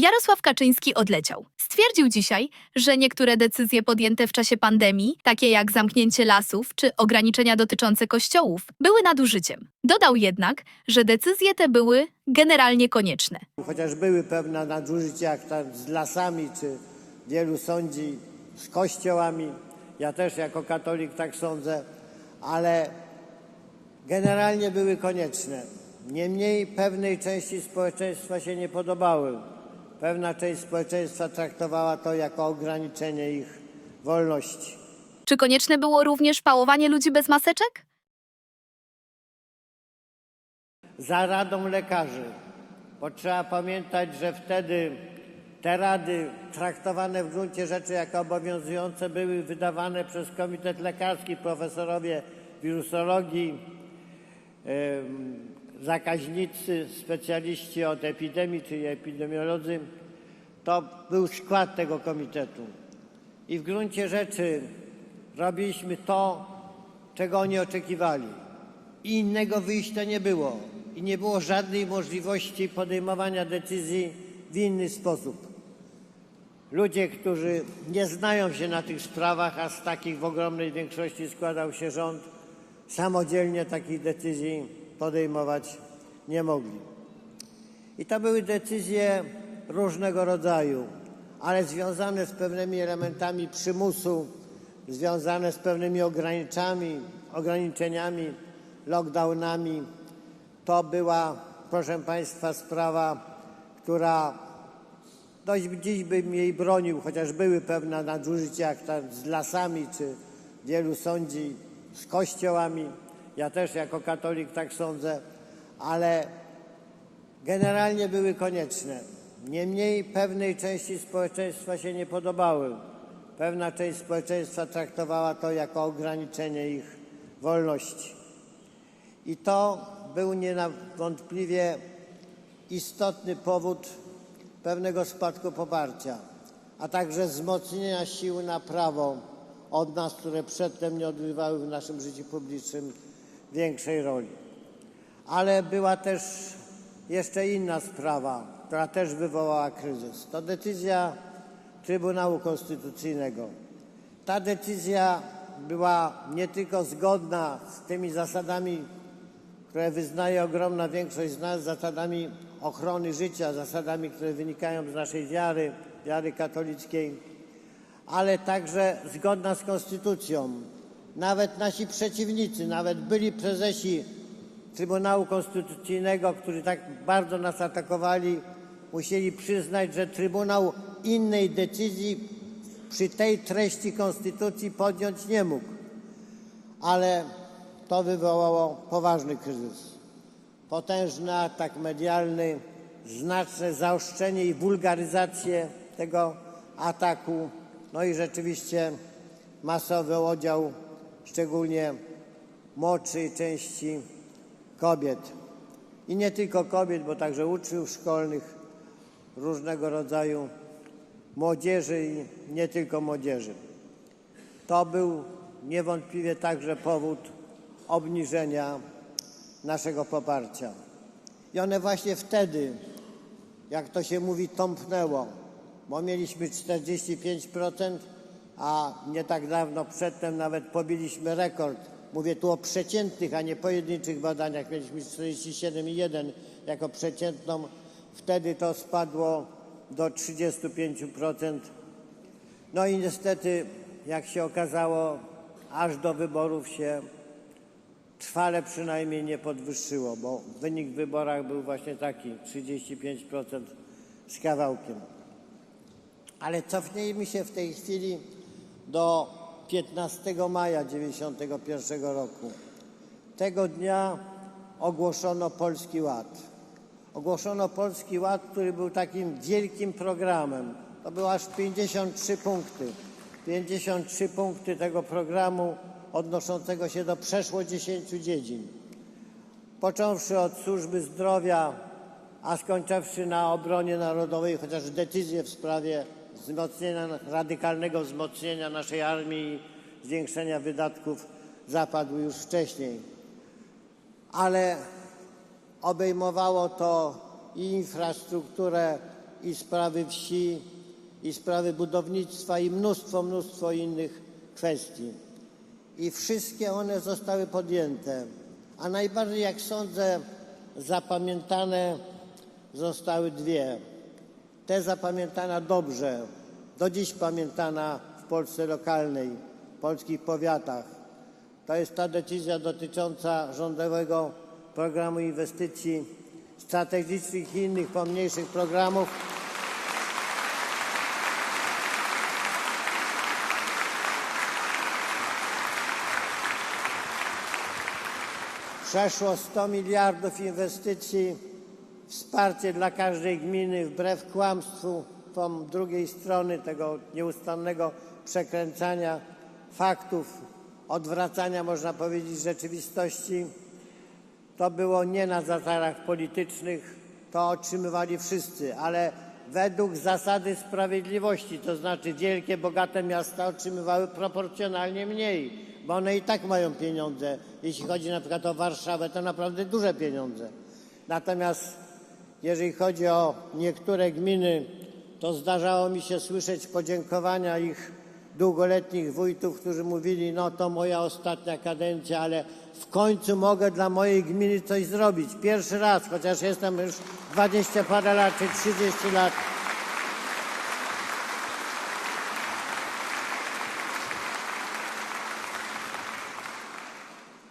Jarosław Kaczyński odleciał. Stwierdził dzisiaj, że niektóre decyzje podjęte w czasie pandemii, takie jak zamknięcie lasów czy ograniczenia dotyczące kościołów, były nadużyciem. Dodał jednak, że decyzje te były generalnie konieczne. Chociaż były pewne nadużycia jak tam z lasami, czy wielu sądzi z kościołami. Ja też jako katolik tak sądzę, ale generalnie były konieczne. Niemniej pewnej części społeczeństwa się nie podobały. Pewna część społeczeństwa traktowała to jako ograniczenie ich wolności. Czy konieczne było również pałowanie ludzi bez maseczek? za radą lekarzy. Bo trzeba pamiętać, że wtedy te rady traktowane w gruncie rzeczy jako obowiązujące były wydawane przez Komitet Lekarski, profesorowie wirusologii, zakaźnicy, specjaliści od epidemii, czyli epidemiolodzy. To był skład tego komitetu. I w gruncie rzeczy robiliśmy to, czego oni oczekiwali. I innego wyjścia nie było. I nie było żadnej możliwości podejmowania decyzji w inny sposób. Ludzie, którzy nie znają się na tych sprawach, a z takich w ogromnej większości składał się rząd, samodzielnie takich decyzji podejmować nie mogli. I to były decyzje różnego rodzaju, ale związane z pewnymi elementami przymusu, związane z pewnymi ograniczami, ograniczeniami, lockdownami. To była, proszę Państwa, sprawa, która dość dziś bym jej bronił, chociaż były pewne nadużycia jak z lasami, czy wielu sądzi z kościołami. Ja też jako katolik tak sądzę, ale generalnie były konieczne. Niemniej pewnej części społeczeństwa się nie podobały. Pewna część społeczeństwa traktowała to jako ograniczenie ich wolności. I to był niewątpliwie istotny powód pewnego spadku poparcia, a także wzmocnienia sił na prawo od nas, które przedtem nie odgrywały w naszym życiu publicznym większej roli. Ale była też jeszcze inna sprawa, która też wywołała kryzys. To decyzja Trybunału Konstytucyjnego. Ta decyzja była nie tylko zgodna z tymi zasadami, które wyznaje ogromna większość z nas, zasadami ochrony życia, zasadami, które wynikają z naszej wiary, wiary katolickiej, ale także zgodna z konstytucją. Nawet nasi przeciwnicy, nawet byli prezesi Trybunału Konstytucyjnego, którzy tak bardzo nas atakowali, musieli przyznać, że Trybunał innej decyzji przy tej treści konstytucji podjąć nie mógł. Ale to wywołało poważny kryzys. Potężny atak medialny, znaczne zaostrzenie i wulgaryzację tego ataku, no i rzeczywiście masowy odział, szczególnie młodszej części kobiet. I nie tylko kobiet, bo także uczniów szkolnych, różnego rodzaju młodzieży i nie tylko młodzieży. To był niewątpliwie także powód obniżenia naszego poparcia. I one właśnie wtedy, jak to się mówi, tąpnęło, bo mieliśmy 45%, a nie tak dawno przedtem nawet pobiliśmy rekord. Mówię tu o przeciętnych, a nie pojedynczych badaniach. Mieliśmy 47,1 jako przeciętną. Wtedy to spadło do 35%. No i niestety, jak się okazało, aż do wyborów się trwale przynajmniej nie podwyższyło, bo wynik w wyborach był właśnie taki 35% z kawałkiem. Ale cofnijmy się w tej chwili do 15 maja 1991 roku. Tego dnia ogłoszono Polski Ład. Ogłoszono Polski Ład, który był takim wielkim programem. To było aż 53 punkty. 53 punkty tego programu odnoszącego się do przeszło 10 dziedzin. Począwszy od służby zdrowia, a skończywszy na obronie narodowej, chociaż decyzje w sprawie wzmocnienia, radykalnego wzmocnienia naszej armii i zwiększenia wydatków zapadły już wcześniej. Ale obejmowało to i infrastrukturę i sprawy wsi, i sprawy budownictwa, i mnóstwo, mnóstwo innych kwestii. I wszystkie one zostały podjęte. A najbardziej, jak sądzę, zapamiętane zostały dwie. Te zapamiętana dobrze, do dziś pamiętana w Polsce lokalnej, w polskich powiatach. To jest ta decyzja dotycząca rządowego programu inwestycji strategicznych i innych pomniejszych programów. Przeszło 100 miliardów inwestycji, wsparcie dla każdej gminy wbrew kłamstwu tą drugiej strony tego nieustannego przekręcania faktów, odwracania, można powiedzieć, rzeczywistości. To było nie na zasadach politycznych, to otrzymywali wszyscy, ale według zasady sprawiedliwości, to znaczy wielkie, bogate miasta otrzymywały proporcjonalnie mniej, bo one i tak mają pieniądze. Jeśli chodzi na przykład o Warszawę, to naprawdę duże pieniądze. Natomiast jeżeli chodzi o niektóre gminy, to zdarzało mi się słyszeć podziękowania ich długoletnich wójtów, którzy mówili, no to moja ostatnia kadencja, ale w końcu mogę dla mojej gminy coś zrobić. Pierwszy raz, chociaż jestem już 20 parę lat czy 30 lat.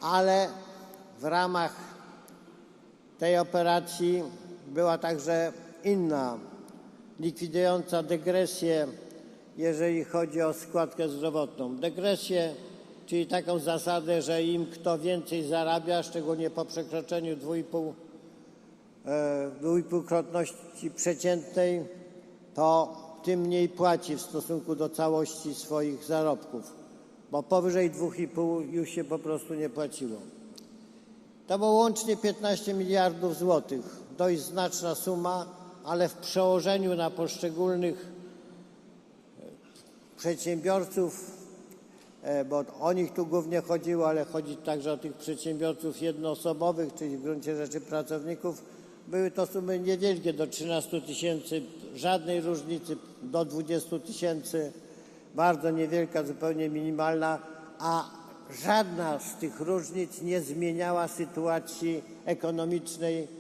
Ale w ramach tej operacji była także inna, likwidująca degresję, jeżeli chodzi o składkę zdrowotną. Degresję, czyli taką zasadę, że im kto więcej zarabia, szczególnie po przekroczeniu 2,5 e, dwuipółkrotności przeciętnej, to tym mniej płaci w stosunku do całości swoich zarobków, bo powyżej 2,5 już się po prostu nie płaciło. To było łącznie 15 miliardów złotych. Dość znaczna suma, ale w przełożeniu na poszczególnych e, przedsiębiorców, e, bo o nich tu głównie chodziło, ale chodzi także o tych przedsiębiorców jednoosobowych, czyli w gruncie rzeczy pracowników, były to sumy niewielkie, do 13 tysięcy, żadnej różnicy, do 20 tysięcy, bardzo niewielka, zupełnie minimalna, a żadna z tych różnic nie zmieniała sytuacji ekonomicznej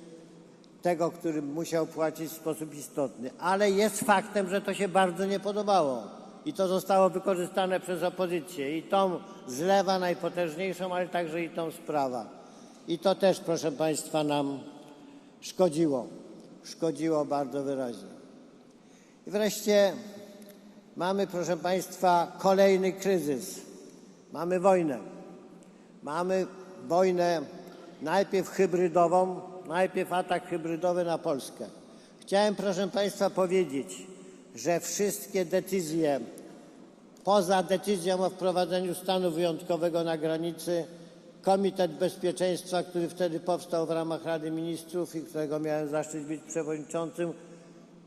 tego, który musiał płacić w sposób istotny. Ale jest faktem, że to się bardzo nie podobało. I to zostało wykorzystane przez opozycję. I tą z lewa najpotężniejszą, ale także i tą z prawa. I to też, proszę Państwa, nam szkodziło. Szkodziło bardzo wyraźnie. I wreszcie mamy, proszę Państwa, kolejny kryzys. Mamy wojnę. Mamy wojnę najpierw hybrydową, najpierw atak hybrydowy na Polskę. Chciałem, proszę Państwa, powiedzieć, że wszystkie decyzje, poza decyzją o wprowadzeniu stanu wyjątkowego na granicy, Komitet Bezpieczeństwa, który wtedy powstał w ramach Rady Ministrów i którego miałem zaszczyt być przewodniczącym,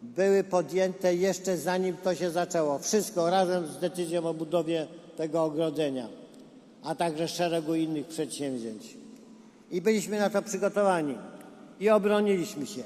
były podjęte jeszcze zanim to się zaczęło. Wszystko razem z decyzją o budowie tego ogrodzenia, a także szeregu innych przedsięwzięć. I byliśmy na to przygotowani i obroniliśmy się.